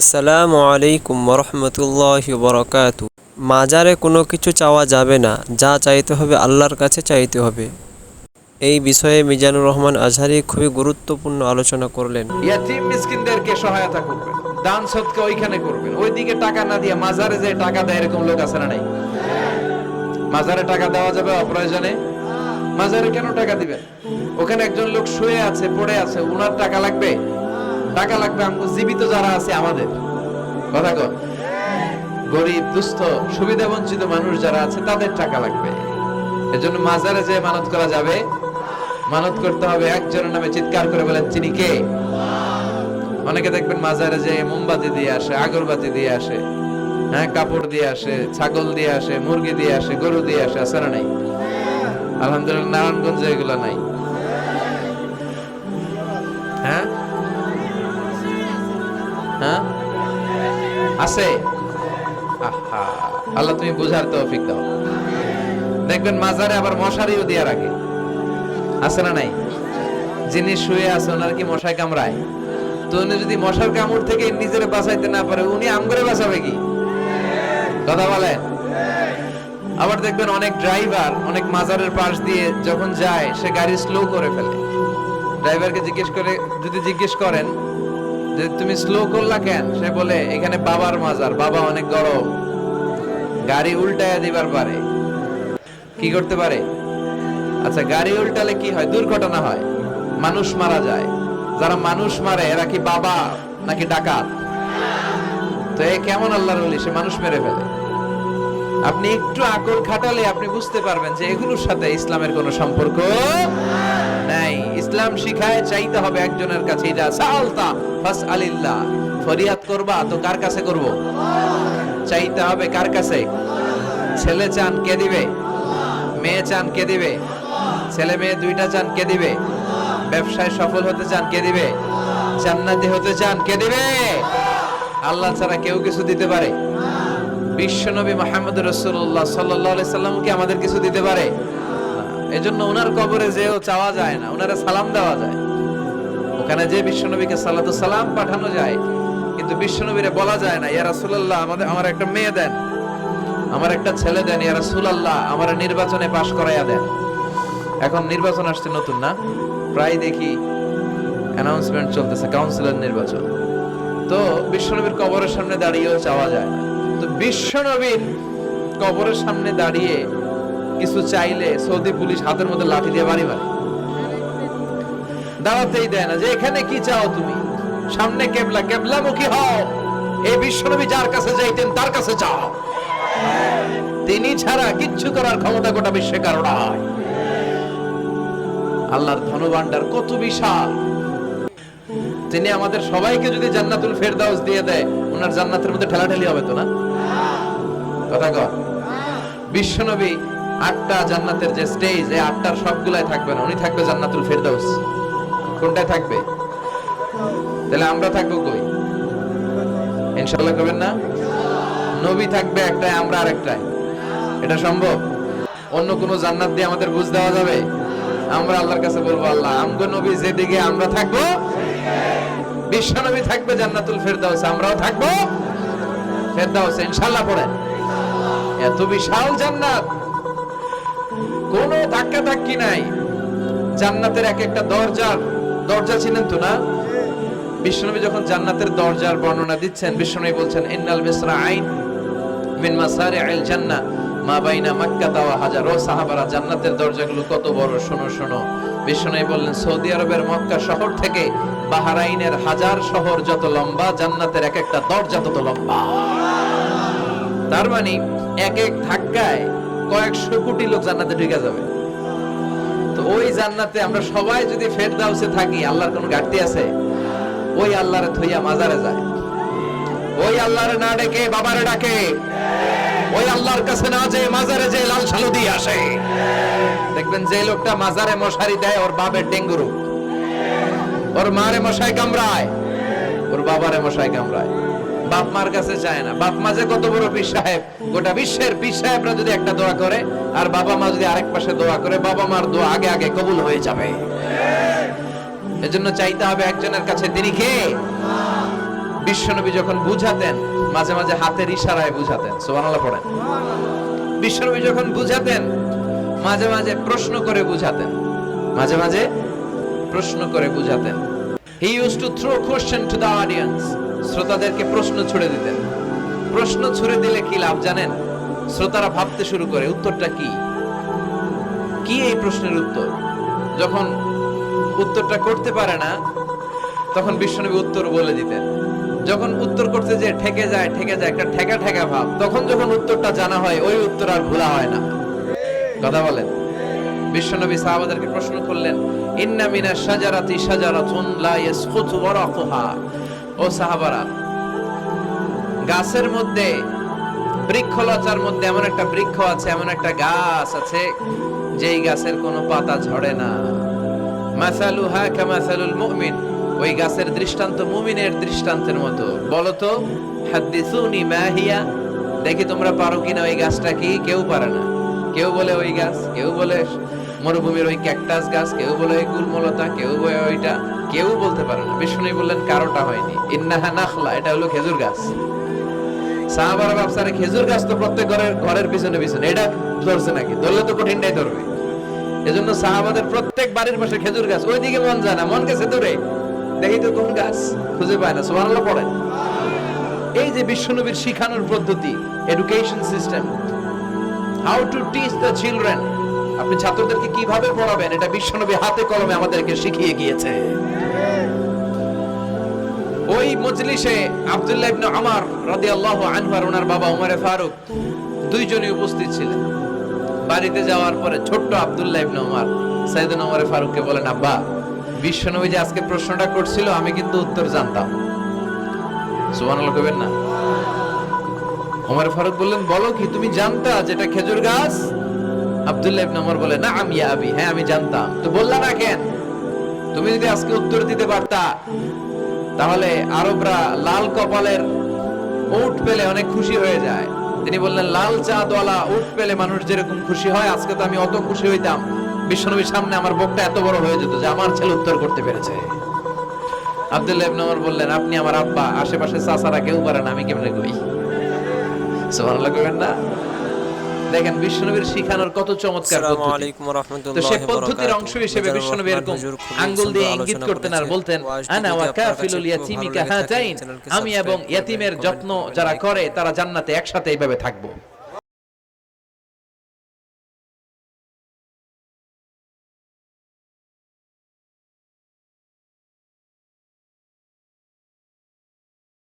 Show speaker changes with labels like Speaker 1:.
Speaker 1: আসসালামু আলাইকুম রহমতুল্লাহ বরকাত মাজারে কোনো কিছু চাওয়া যাবে না, যা চাইতে হবে আল্লাহর কাছে চাইতে হবে। এই বিষয়ে মিজানুর রহমান আজহারি খুবই গুরুত্বপূর্ণ আলোচনা করলেন।
Speaker 2: ইয়াতিম মিসকিনদেরকে সহায়তা করবেন, দান সৎকা ওইখানে করবেন। ওইদিকে টাকা না দিয়ে মাজারে যে টাকা দেয় এরকম লোক আছে না নাই? মাজারে টাকা দেওয়া যাবে অপ্রয়োজনে? মাজারে কেন টাকা দিবেন? ওখানে একজন লোক শুয়ে আছে, পড়ে আছে, উনার টাকা লাগবে? টাকা লাগবে আমাদের জীবিত যারা আছে আমাদের। কথা কর গরিব, দুস্থ, সুবিধা বঞ্চিত মানুষ যারা আছে, তাদের টাকা লাগবে। এজন্য মাজারে যে মানত করা যাবে। মানত করতে হবে একজনের নামে চিৎকার করে বলেন চিনি কে? অনেকে দেখবেন মাজারে যে মোমবাতি দিয়ে আসে, আগরবাতি দিয়ে আসে হ্যাঁ কাপড় দিয়ে আসে, ছাগল দিয়ে আসে, মুরগি দিয়ে আসে, গরু দিয়ে আসে না নাই? আলহামদুলিল্লাহ, নারায়ণগঞ্জে এগুলো নাই। হ্যাঁ? আছে? আল্লাহ তুমি বুঝার তৌফিক দাও। দেখবেন মাজারে আবার মশারিও দিয়ে রাখে। আছে না নাই? যিনি শুয়ে আছে, ওনার কি মশায় কামড়ায়? তো উনি যদি মশার কামড় থেকে নিজের বাঁচাইতে না পারে, উনি আম করে বাঁচাবে কি? কথা বলেন? আবার দেখবেন অনেক ড্রাইভার অনেক মাজারের পাশ দিয়ে যখন যায়, সে গাড়ি স্লো করে ফেলে। ড্রাইভারকে জিজ্ঞেস করে, যদি জিজ্ঞেস করেন যে তুমি স্লো করলা কেন? সে বলে, এখানে বাবার মাজার, বাবা অনেক গরম। গাড়ি উল্টায়া দিবার পারে। কি করতে পারে? আচ্ছা গাড়ি উল্টালে কি হয়? দুর্ঘটনা হয়। মানুষ মারা যায়। যারা মানুষ মারে, এরা কি বাবা নাকি ডাকাত? তো এ কেমন আল্লাহর বলি সে মানুষ মেরে ফেলে। আপনি একটু আকল খাটালে আপনি বুঝতে পারবেন যে এগুলোর সাথে ইসলামের কোনো সম্পর্ক নাই। ইসলাম শিখায় চাইতে হবে একজনের কাছে ইদা সালতা ফাস আলিল্লাহ ফরিয়াদ করবা, তো কার কাছে করব? চাইতে হবে কার কাছে? ছেলে চান কে দিবে? মেয়ে চান কে দিবে? ছেলে মেয়ে দুইটা চান কে দিবে? ব্যবসায় সফল হতে চান কে দিবে? জান্নাতি হতে চান কে দিবে? আল্লাহ ছাড়া কেউ কিছু দিতে পারে। বিশ্বনবী মোহাম্মদ রসুল্লাহ সাল্লাহ সাল্লাম কি আমাদের কিছু দিতে পারে? এই জন্য ওনার কবরে যেও চাওয়া যায় না ওনারা সালাম দেওয়া যায়। ওখানে যে বিশ্বনবীকে সালাতু সালাম পাঠানো যায়, কিন্তু বিশ্বনবীরে বলা যায় না, ইয়া রাসূলুল্লাহ, আমাদের আমার একটা মেয়ে দেন, আমার একটা ছেলে দেন, ইয়া রাসূলুল্লাহ, আমার নির্বাচনে পাশ করাইয়া দেন। এখন নির্বাচন আসছে নতুন না? প্রায় দেখি অ্যানাউন্সমেন্ট চলতেছে কাউন্সিলর নির্বাচন। তো বিশ্বনবীর কবরের সামনে দাঁড়িয়েও চাওয়া যায় না। তো বিশ্বনবীর কবরের সামনে দাঁড়িয়ে কিছু চাইলে সৌদি পুলিশ হাতের মধ্যে লাঠি দিয়ে বাড়ি মারে দাওয়াতেই দেয় না, যে এখানে কি চাও তুমি? সামনে কেবলা কেবলা মুখী হও। এই বিশ্বনবী যার কাছে যাইতেন, তার কাছে চাও তিনি ছাড়া কিচ্ছু করার ক্ষমতা গোটা বিশ্বে কারও নাই। আল্লাহর ধনভাণ্ডার কত বিশাল। তিনি আমাদের সবাইকে যদি জান্নাতুল ফেরদাউস দিয়ে দেয়, ওনার জান্নাতের মধ্যে ঠেলাঠেলি হবে তো না? কথা কর বিশ্বনবী আটটা জান্নাতের যে স্টেজ এই আটটার সবগুলাই থাকবে না। উনি থাকবে জান্নাতুল ফেরদাউস। কোনটায় থাকবে? তাহলে আমরা থাকব কই? ইনশাআল্লাহ করবেন না? নবী থাকবে একটাই আমরা আরেকটাই এটা সম্ভব? অন্য কোন জান্নাত দিয়ে আমাদের বুঝ দেওয়া যাবে? আমরা আল্লাহর কাছে বলব, আল্লাহ, আমগো নবী যেদিকে আমরা থাকব বিশ্ব নবী থাকবে জান্নাতুল ফেরদাউস, আমরাও থাকব ফেরদাউস। ইনশাআল্লাহ পড়েন। এত বিশাল জান্নাত! কোন ধাক্কা ধাক্কি নাই। জান্নাতের এক একটা দরজার দরজা ছিলেন তো না? বিশ্বনবী যখন জান্নাতের দরজার বর্ণনা দিচ্ছেন, বিশ্বনবী বলছেন, ইন্নাল মিসরা আইন মিন মাসারি আল জান্নাহ, মা বাইনা মাক্কা ওয়া হাজার। সাহাবারা, জান্নাতের দরজাগুলো কত বড়, শোনো শোনো। বিশ্বনবী বললেন, সৌদি আরবের মক্কা শহর থেকে বাহারাইনের হাজার শহর যত লম্বা, জান্নাতের এক একটা দরজা তত লম্বা। তার মানে এক এক ধাক্কায় কয়েকশো কোটি লোক জান্নাতে ঢুকে যাবে। তো ওই জান্নাতে আমরা সবাই যদি ফেরদাউসে থাকি, আল্লাহর কোনো ঘাটতি আছে? ওই আল্লাহরে থইয়া মাজারে যায়। ওই আল্লাহরে না ডেকে বাবারে ডাকে। ওই আল্লাহর কাছে না যে মাজারে যে লাল সালু দিয়ে আসে। দেখবেন যে লোকটা মাজারে মশারি দেয়, ওর বাবের ডেঙ্গু রোগ। ওর মারে মশাই কামড়ায়। ওর বাবারে মশাই কামড়ায়। বাপ মার কাছে চায় না। বাপ মা যে কত বড় পীর সাহেব, গোটা বিশ্বের পীর সাহেবরা যদি একটা দোয়া করে, আর বাবা মা যদি আরেক পাশে দোয়া করে, বাবা মার দোয়া আগে আগে কবুল হয়ে যাবে। এজন্য চাইতে হবে একজনের কাছে, তিনি কে? বিশ্বনবী যখন বুঝাতেন, মাঝে মাঝে হাতের ইশারায় বুঝাতেন। সুবহানাল্লাহ পড়েন। বিশ্বনবী যখন বুঝাতেন, মাঝে মাঝে প্রশ্ন করে বুঝাতেন। মাঝে মাঝে প্রশ্ন করে বুঝাতেন। He use to throw question to the audience শ্রোতাদেরকে প্রশ্ন ছুড়ে দিতেন। প্রশ্ন ছুড়ে দিলে কি লাভ জানেন? শ্রোতারা ভাবতে শুরু করে, উত্তরটা কি? কি এই প্রশ্নের উত্তর? যখন উত্তরটা করতে পারে না, তখন বিশ্বনবী উত্তর বলে দিতেন। যখন উত্তর করতে যে ঠেকে যায় ঠেকে যায়, একটা ঠেকা ঠেকা ভাব, তখন যখন উত্তরটা জানা হয়, ওই উত্তর আর ভোলা হয় না। কথা বলেন। বিশ্বনবী সাহাবাদেরকে প্রশ্ন করলেন, ইন্না মিনা শাজারাতি শাজারাতুন লা ইয়াসকুতু ওয়ারাকুহা ও সাহাবারা, গাছের মধ্যে, বৃক্ষলতার মধ্যে এমন একটা বৃক্ষ আছে, এমন একটা গাছ আছে, যেই গাছের কোনো পাতা ঝরে না। মাসালু মাসালুহা কামাসালুল মুমিন, ওই গাছের দৃষ্টান্ত মুমিনের দৃষ্টান্তের মতো। বলো তো হাদ্দিসুনি মাহিয়া দেখি তোমরা পারো কিনা, ওই গাছটা কি? কেউ পারে না। কেউ বলে, ওই গাছ? কেউ বলে মরুভূমির ওই ক্যাকটাস গাছ, কেউ বলে ওই গুলমলতা, কেউ বলে ওইটা, কেউ বলতে পারে না। বিষ্ণু বললেন, কারোটা হয়নি। ইন্নাহা নাখলা, এটা হলো খেজুর গাছ। ব্যবসারে খেজুর গাছ তো প্রত্যেক ঘরের ঘরের পিছনে পিছনে, এটা ধরছে নাকি? ধরলে তো কঠিনটাই ধরবে। এজন্য সাহাবাদের প্রত্যেক বাড়ির পাশে খেজুর গাছ। ওইদিকে মন যায় না, মন গেছে দূরে। দেখি তো কোন গাছ, খুঁজে পায় না। সুবহানাল্লাহ, পড়েন। এই যে বিশ্বনবীর শিখানোর পদ্ধতি education system how to teach the children আপনি ছাত্রদেরকে কীভাবে পড়াবেন? এটা বিশ্বনবী হাতে কলমে আমাদেরকে শিখিয়ে গিয়েছে। ওই মজলিসে আব্দুল্লাহ ইবনে আমার রাদিয়াল্লাহু আনহু ওনার বাবা ওমরে ফারুক, দুইজনই উপস্থিত ছিলেন। বাড়িতে যাওয়ার পরে ছোট্ট আব্দুল্লাহ ইবনে ওমর ওমরে ফারুককে বলেন, আব্বা, বিশ্বনবী যে আজকে প্রশ্নটা করছিল, আমি কিন্তু উত্তর জানতাম। সুবহানাল্লাহ না। ওমর ফারুক বললেন, বলো কি, তুমি জানতা যেটা খেজুর গাছ? আব্দুল্লাহ বলে না আমি আবি। হ্যাঁ আমি জানতাম। তো বললা না কেন? তুমি যদি আজকে উত্তর দিতে পারতা, তাহলে আরবরা লাল কপালের পেলে অনেক খুশি হয়ে যায়। তিনি বললেন, লাল পেলে মানুষ যেরকম খুশি হয়, আজকে তো আমি অত খুশি হইতাম। বিশ্বনবীর সামনে আমার বুকটা এত বড় হয়ে যেত যে আমার ছেলে উত্তর করতে পেরেছে। আব্দুল্লাহ ইবনে ওমর বললেন, আপনি আমার আব্বা আশেপাশে চাচারা কেউ পারে না, আমি কেমনে কই? সুবহানাল্লাহ কইবেন না? দেখেন বিশ্বনবীর শিখানোর কত চমৎকার পদ্ধতি। তো
Speaker 1: রাহমাতুল্লাহি
Speaker 2: সে পদ্ধতির অংশ হিসেবে বিশ্বনবী এরকম আঙ্গুল দিয়ে ইঙ্গিত করতেন আর বলতেন আনা ওয়া কাফিলুল ইয়াতিমি কাহাতাইন আমি এবং ইয়াতিমের যত্ন যারা করে তারা জান্নাতে একসাথে এইভাবে থাকব।